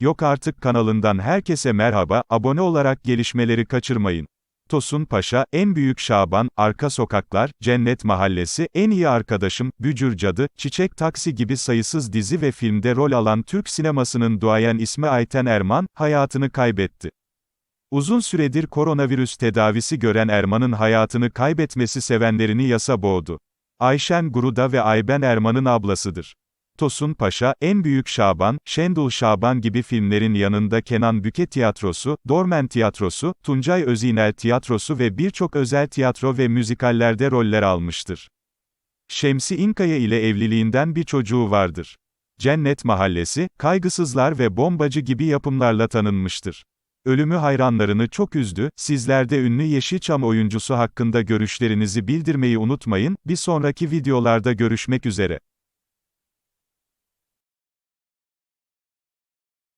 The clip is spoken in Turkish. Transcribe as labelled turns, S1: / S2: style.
S1: Yok Artık kanalından herkese merhaba, abone olarak gelişmeleri kaçırmayın. Tosun Paşa, En Büyük Şaban, Arka Sokaklar, Cennet Mahallesi, En İyi Arkadaşım, Bücür Cadı, Çiçek Taksi gibi sayısız dizi ve filmde rol alan Türk sinemasının duayen ismi Ayten Erman, hayatını kaybetti. Uzun süredir koronavirüs tedavisi gören Erman'ın hayatını kaybetmesi sevenlerini yasa boğdu. Ayşen Guruda ve Ayben Erman'ın ablasıdır. Tosun Paşa, En Büyük Şaban, Şendul Şaban gibi filmlerin yanında Kenan Büke Tiyatrosu, Dormen Tiyatrosu, Tuncay Özinel Tiyatrosu ve birçok özel tiyatro ve müzikallerde roller almıştır. Şemsi İnkaya ile evliliğinden bir çocuğu vardır. Cennet Mahallesi, Kaygısızlar ve Bombacı gibi yapımlarla tanınmıştır. Ölümü hayranlarını çok üzdü, sizler de ünlü Yeşilçam oyuncusu hakkında görüşlerinizi bildirmeyi unutmayın, bir sonraki videolarda görüşmek üzere.